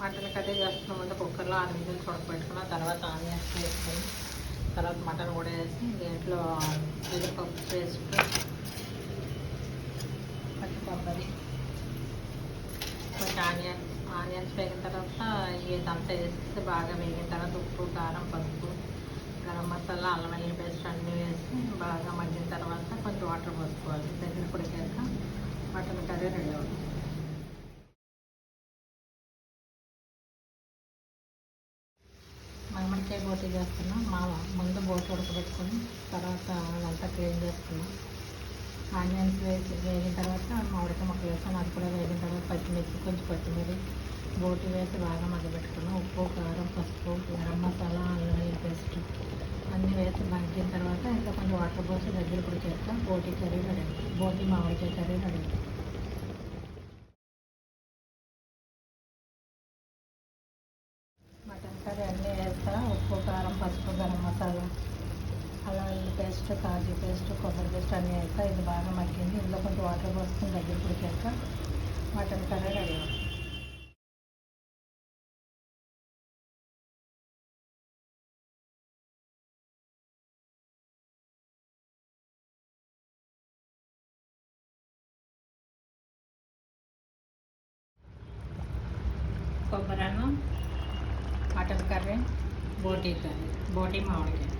Mutton అదే చేస్తున్నాం. అంటే కుక్కర్లో ఆరు విజిల్స్ ఉడకబెట్టుకున్న తర్వాత ఆనియన్స్ వేసుకొని తర్వాత మటన్ కూడా వేసి దీంట్లో జీడిపప్పు పేస్ట్ పచ్చి కొబ్బరి కొంచెం ఆనియన్స్ ఆనియన్స్ వేగిన తర్వాత ఇదంతా వేసేసి బాగా వేగిన తర్వాత ఉప్పు కారం పసుపు గరం మసాలా అల్లం వెల్లుల్లి పేస్ట్ అన్నీ వేసి బాగా మగ్గిన తర్వాత కొంచెం వాటర్ పోసుకోవాలి. దగ్గర పొడికాక మటన్ కర్రీ రెడీ అవుతుంది. వంకాయ బోటి చేస్తున్నాం. మా ముందు బోటి ఉడకబెట్టుకొని తర్వాత అదంతా క్లీన్ చేసుకున్నాం ఆనియన్స్ వేసి వేగిన తర్వాత మామిడికాయ ముక్కలు వేసాను అది కూడా వేగిన తర్వాత పచ్చిమిర్చి కొంచెం కొత్తిమీర బోటి వేసి బాగా మగ్గబెట్టుకున్నాం. ఉప్పు కారం పసుపు గరం మసాలా అల్లం పేస్ట్ అన్నీ వేసి మగ్గిన తర్వాత ఇంకా కొంచెం వాటర్ పోసి దగ్గర ఉడికాక బోటి కర్రీ రెడీ. బోటి మామిడికాయ కర్రీ రెడీ. మటన్ కర్రీ అన్నీ ఉప్పు కారం పసుపు గరం మసాలా. అలా ఇల్లు పేస్ట్ కాజు పేస్ట్ కొబ్బరి పేస్ట్ అన్నీ వేస్తా ఇది బాగా మగ్గింది. ఇందులో కొంచెం వాటర్ పోసుకుని దగ్గర ఉడికాక మటన్ కర్రీ రెడీ అవుతుంది. కొబ్బరి అన్నం మటన్ కర్రీ. బోటీ కర్రీ బోటీ మామిడికాయ.